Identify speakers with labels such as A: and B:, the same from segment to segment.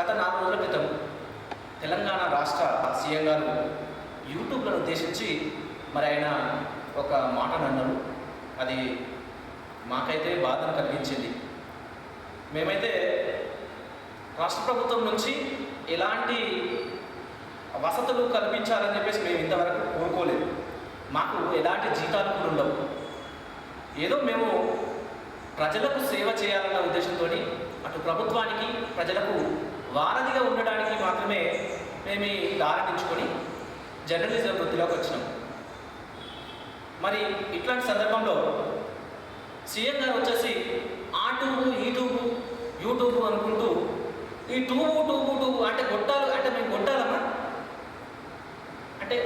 A: గత నాలుగు రోజుల క్రితం తెలంగాణ రాష్ట్ర సీఎం గారు యూట్యూబ్లను ఉద్దేశించి మరి ఆయన ఒక మాటను అన్నారు. అది మాకైతే బాధను కలిగించింది. మేమైతే రాష్ట్ర ప్రభుత్వం నుంచి ఎలాంటి వసతులు కల్పించాలని చెప్పేసి మేము ఇంతవరకు కోరుకోలేదు. మాకు ఎలాంటి జీతాలు కూడా ఉండవు. ఏదో మేము ప్రజలకు సేవ చేయాలన్న ఉద్దేశంతో అటు ప్రభుత్వానికి ప్రజలకు వారధిగా ఉండడానికి మాత్రమే మేము ఈ జర్నలిజం వృత్తిలోకి వచ్చినాం. మరి ఇట్లాంటి సందర్భంలో సీఎం గారు వచ్చేసి ఆ టూబు ఈ టూబు యూట్యూబ్ అనుకుంటూ ఈ టూబు టూబు టూబు అంటే గొట్టాలు అంటే మేము గొట్టాలమ్మా? అంటే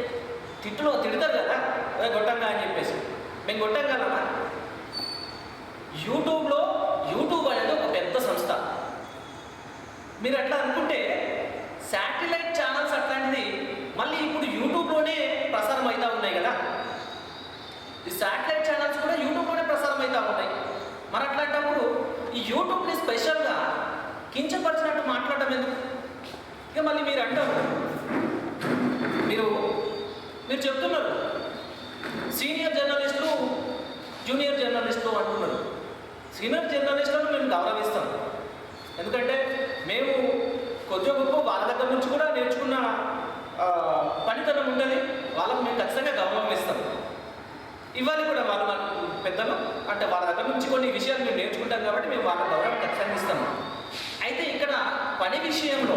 A: తిట్టులో తిడతారు కదా గొట్టంగా అని చెప్పేసి. మేము గొట్టం కదమ్మా. యూట్యూబ్లో యూట్యూబ్ అనేది ఒక పెద్ద సంస్థ. మీరు అట్లా అనుకుంటే శాటిలైట్ ఛానల్స్ అట్లాంటిది మళ్ళీ ఇప్పుడు యూట్యూబ్లోనే ప్రసారం అవుతూ ఉన్నాయి కదా. ఈ శాటిలైట్ ఛానల్స్ కూడా యూట్యూబ్లోనే ప్రసారం అవుతూ ఉన్నాయి. మరి అట్లాంటప్పుడు ఈ యూట్యూబ్ని స్పెషల్గా కించపరిచినట్టు మాట్లాడడం ఎందుకు? ఇక మళ్ళీ మీరు అంటారు. మీరు మీరు చెప్తున్నారు. సీనియర్ జర్నలిస్టులు జూనియర్ జర్నలిస్టులు అంటున్నారు. సీనియర్ జర్నలిస్టులను మేము గౌరవిస్తాం. ఎందుకంటే మేము కొద్దిగా గొప్ప వాళ్ళ దగ్గర నుంచి కూడా నేర్చుకున్న పనితనం ఉంటుంది. వాళ్ళకు మేము ఖచ్చితంగా గౌరవం ఇస్తాం. ఇవ్వాలి కూడా వాళ్ళు మన పెద్దలు. అంటే వాళ్ళ దగ్గర నుంచి కొన్ని విషయాలు మేము నేర్చుకుంటాం కాబట్టి మేము వాళ్ళ గౌరవం ఖచ్చితంగా ఇస్తాము అయితే ఇక్కడ పని విషయంలో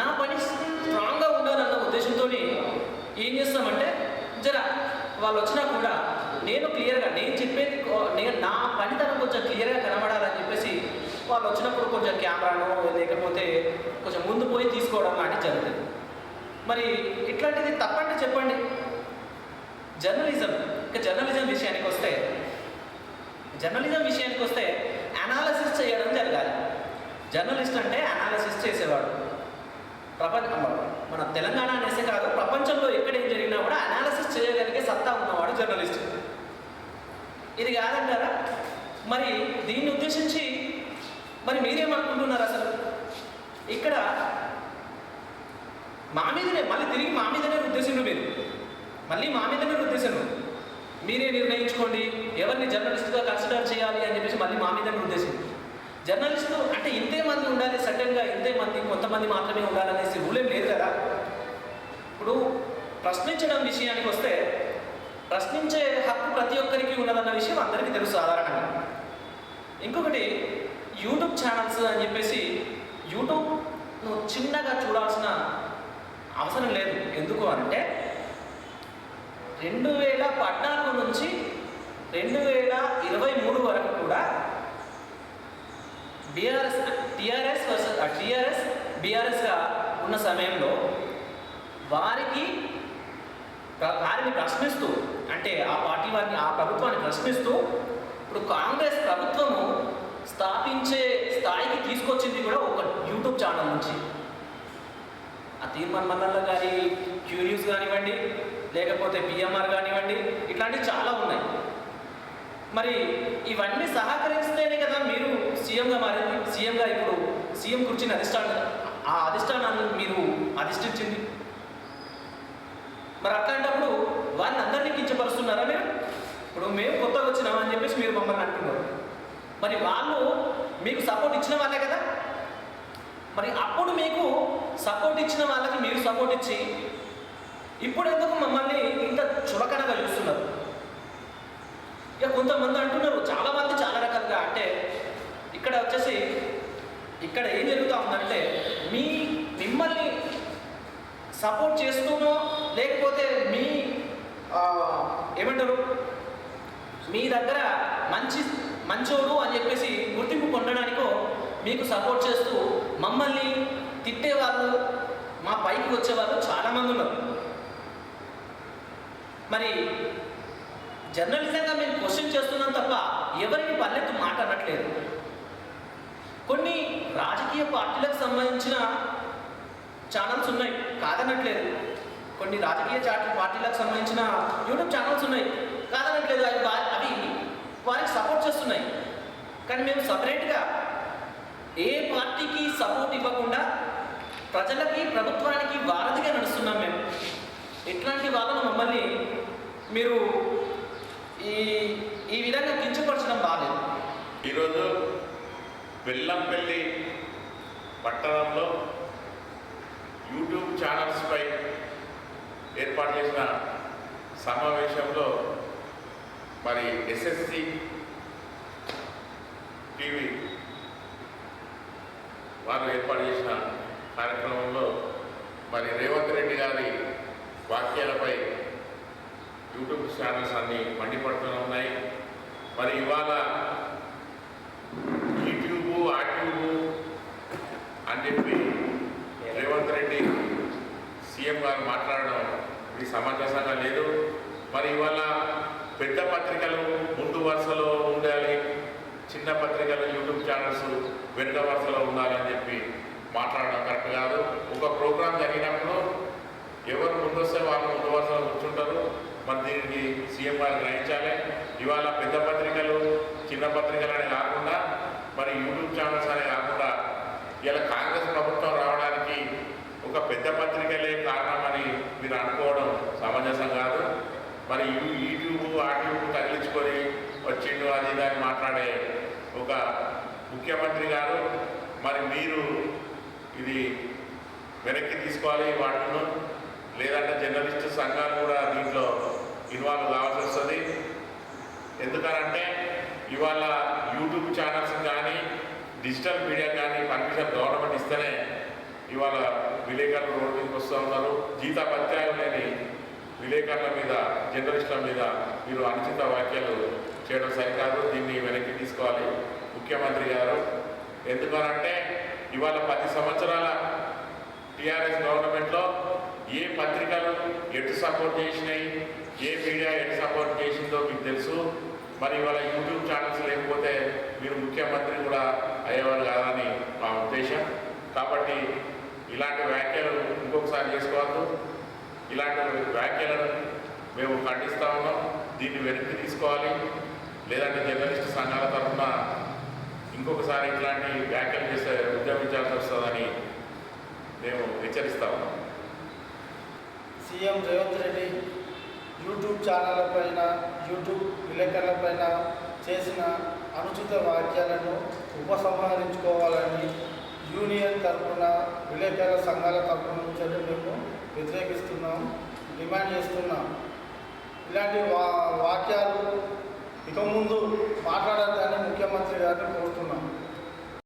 A: నా పని స్ట్రాంగ్గా ఉండాలన్న ఉద్దేశంతో ఏం చేస్తామంటే జర వాళ్ళు వచ్చినా కూడా నేను క్లియర్గా నేను చెప్పేది నేను నా పనితనం కొంచెం క్లియర్గా కనబడాలని చెప్పేసి వాళ్ళు వచ్చినప్పుడు కొంచెం కెమెరాను లేకపోతే కొంచెం ముందు పోయి తీసుకోవడం లాంటివి జరుగుతుంది. మరి ఇట్లాంటిది తప్పంటే చెప్పండి. జర్నలిజం ఇంకా జర్నలిజం విషయానికి వస్తే జర్నలిజం విషయానికి వస్తే అనాలసిస్ చేయడం జరగాలి. జర్నలిస్ట్ అంటే అనాలసిస్ చేసేవాడు. ప్రపంచ మన తెలంగాణ అనేసే కాదు ప్రపంచంలో ఎక్కడ ఏం జరిగినా కూడా అనాలసిస్ చేయగలిగే సత్తా ఉన్నవాడు జర్నలిస్ట్. ఇది కాదంటారా? మరి దీన్ని ఉద్దేశించి మరి మీరేమనుకుంటున్నారు అసలు? ఇక్కడ మా మీదనే మళ్ళీ తిరిగి మా మీదనే ఉద్దేశంలో మీరు. మళ్ళీ మా మీదనే ఉద్దేశం మీరే నిర్ణయించుకోండి ఎవరిని జర్నలిస్ట్గా కన్సిడర్ చేయాలి అని చెప్పేసి మళ్ళీ మా మీదనే ఉద్దేశం. జర్నలిస్టు అంటే ఇంతే మంది ఉండాలి సడన్గా ఇంతే మంది కొంతమంది మాత్రమే ఉండాలనేసి రూల్ ఏం లేదు కదా. ఇప్పుడు ప్రశ్నించడం విషయానికి వస్తే ప్రశ్నించే హక్కు ప్రతి ఒక్కరికి ఉన్నదన్న విషయం అందరికీ తెలుసు సాధారణంగా. ఇంకొకటి యూట్యూబ్ ఛానల్స్ అని చెప్పేసి యూట్యూబ్ నువ్వు చిన్నగా చూడాల్సిన అవసరం లేదు. ఎందుకు అంటే రెండు వేల పద్నాలుగు నుంచి రెండు వేల ఇరవై మూడు వరకు కూడా బీఆర్ఎస్ టీఆర్ఎస్ వర్సెస్ టీఆర్ఎస్ బీఆర్ఎస్గా ఉన్న సమయంలో వారికి వారిని ప్రశ్నిస్తూ అంటే ఆ పార్టీ వారిని ఆ ప్రభుత్వాన్ని ప్రశ్నిస్తూ ఇప్పుడు కాంగ్రెస్ ప్రభుత్వము స్థాపించే స్థాయికి తీసుకొచ్చింది కూడా ఒక యూట్యూబ్ ఛానల్ నుంచి. ఆ తీర్మాన్ మల్లన్న గారి క్యూరియస్ కానివ్వండి లేకపోతే పిఎంఆర్ కానివ్వండి ఇట్లాంటివి చాలా ఉన్నాయి. మరి ఇవన్నీ సహకరిస్తేనే కదా మీరు సీఎంగా మారింది. సీఎంగా ఇప్పుడు సీఎం కూర్చుని అధిష్టానం ఆ అధిష్టానాన్ని మీరు అధిష్ఠించింది. మరి అట్లాంటప్పుడు వారిని అందరినీ కించపరుస్తున్నారా మీరు? ఇప్పుడు మేము కొత్తగా వచ్చినామని చెప్పేసి మీరు మమ్మల్ని అంటున్నారు. మరి వాళ్ళు మీకు సపోర్ట్ ఇచ్చిన వాళ్ళే కదా? మరి అప్పుడు మీకు సపోర్ట్ ఇచ్చిన వాళ్ళకి మీరు సపోర్ట్ ఇచ్చి ఇప్పుడు ఎందుకు మమ్మల్ని ఇంత చులకనగా చూస్తున్నారు? ఇక కొంతమంది అంటున్నారు చాలామంది చాలా రకాలుగా అంటే ఇక్కడ వచ్చేసి ఇక్కడ ఏం జరుగుతూ ఉందంటే మీ మిమ్మల్ని సపోర్ట్ చేస్తూనో లేకపోతే మీ ఏమంటారు? మీ దగ్గర మంచి మంచోడు అని చెప్పేసి గుర్తింపు పొందడానికో మీకు సపోర్ట్ చేస్తూ మమ్మల్ని తిట్టేవాళ్ళు మా పైకి వచ్చేవాళ్ళు చాలామంది ఉన్నారు. మరి జర్నలిజంగా మేము క్వశ్చన్ చేస్తున్నాం తప్ప ఎవరిని పల్లెత్తు మాట అనట్లేదు. కొన్ని రాజకీయ పార్టీలకు సంబంధించిన ఛానల్స్ ఉన్నాయి కాదనట్లేదు. కొన్ని రాజకీయ పార్టీలకు సంబంధించిన యూట్యూబ్ ఛానల్స్ ఉన్నాయి కాదనట్లేదు అవి వా- అవి వారికి సపోర్ట్ చేస్తున్నాయి. కానీ మేము సపరేట్గా ఏ పార్టీకి సపోర్ట్ ఇవ్వకుండా ప్రజలకి ప్రభుత్వానికి వారధిగా నడుస్తున్నాం మేము. ఇట్లాంటి వాళ్ళను మమ్మల్ని మీరు ఈ ఈ విధంగా కించపరచడం బాగాలేదు
B: ఈరోజు బెల్లంపల్లి పట్టణంలో యూట్యూబ్ ఛానల్స్పై ఏర్పాటు చేసిన సమావేశంలో మరి ఎస్ఎస్సి టీవీ వారు ఏర్పాటు చేసిన కార్యక్రమంలో మరి రేవంత్ రెడ్డి గారి వాక్యాలపై యూట్యూబ్ ఛానల్స్ అన్నీ మండిపడుతూనే ఉన్నాయి. మరి ఇవాళ యూట్యూబ్ ఆట్యూబ్ అని చెప్పి రేవంత్ రెడ్డి సీఎం గారు మాట్లాడడం ఇది సమంజసంగా లేదు. మరి ఇవాళ పెద్ద పత్రికలు ముందు వరుసలో ఉండాలి చిన్న పత్రికలు యూట్యూబ్ ఛానల్స్ వెనుక వరుసలో ఉండాలని చెప్పి మాట్లాడడం కరెక్ట్ కాదు. ఒక ప్రోగ్రాం జరిగినప్పుడు ఎవరు ముందు వస్తే వాళ్ళు ముందు వరుసలో కూర్చుంటారు. మరి దీనికి సీఎం గారు గ్రహించాలి. ఇవాళ పెద్ద పత్రికలు చిన్న పత్రికలు అనే కాకుండా మరి యూట్యూబ్ ఛానల్స్ అనే కాకుండా ఇలా కాంగ్రెస్ ప్రభుత్వం రావడానికి ఒక పెద్ద పత్రికలే కారణమని మీరు అనుకోవడం సమంజసం కాదు మరి యూ- యూట్యూబ్ ఆట్యూబ్ తగిలించుకొని వచ్చిండు అది ఇది అని మాట్లాడే ఒక ముఖ్యమంత్రి గారు మరి మీరు ఇది వెనక్కి తీసుకోవాలి వాటిను లేదంటే జర్నలిస్ట్ సంఘాలు కూడా దీంట్లో ఇన్వాల్వ్ కావాల్సి వస్తుంది. ఎందుకనంటే ఇవాళ యూట్యూబ్ ఛానల్స్ కానీ డిజిటల్ మీడియా కానీ పర్మిషన్ గవర్నమెంట్ ఇస్తేనే ఇవాళ విలేకరులు రోడ్డు మీదకి వస్తూ ఉన్నారు జీత లేని విలేకరుల మీద జర్నలిస్టుల మీద మీరు అనుచిత వ్యాఖ్యలు చేయడం సరికాదు. దీన్ని వెనక్కి తీసుకోవాలి. ముఖ్యమంత్రి గారు. ఎందుకనంటే ఇవాళ పది సంవత్సరాల టీఆర్ఎస్ గవర్నమెంట్లో ఏ పత్రికలు ఎటు సపోర్ట్ చేసినాయి ఏ మీడియా ఎటు సపోర్ట్ చేసిందో మీకు తెలుసు. మరి ఇవాళ యూట్యూబ్ ఛానల్స్ లేకపోతే మీరు ముఖ్యమంత్రి కూడా అయ్యేవారు కాదని మా ఉద్దేశం. కాబట్టి ఇలాంటి వ్యాఖ్యలు ఇంకొకసారి చేసుకోవద్దు. ఇలాంటి వ్యాఖ్యలను మేము ఖండిస్తా ఉన్నాం. దీన్ని వెనక్కి తీసుకోవాలి. లేదంటే జర్నలిస్ట్ సంఘాల తరఫున ఇంకొకసారి ఇట్లాంటి వ్యాఖ్యలు చేస్తే ఉద్యమించాల్సి వస్తుందని మేము హెచ్చరిస్తా ఉన్నాం.
C: సీఎం రేవంత్ రెడ్డి యూట్యూబ్ ఛానళ్ళ పైన యూట్యూబ్ విలేకరుల పైన చేసిన అనుచిత వాక్యాలను ఉపసంహరించుకోవాలని యూనియన్ తరఫున విలేకరుల సంఘాల తరఫున నుంచి మేము వ్యతిరేకిస్తున్నాం డిమాండ్ చేస్తున్నాం. ఇలాంటి వా వాక్యాలు ఇక ముందు మాట్లాడద్దని ముఖ్యమంత్రి గారిని కోరుతున్నాను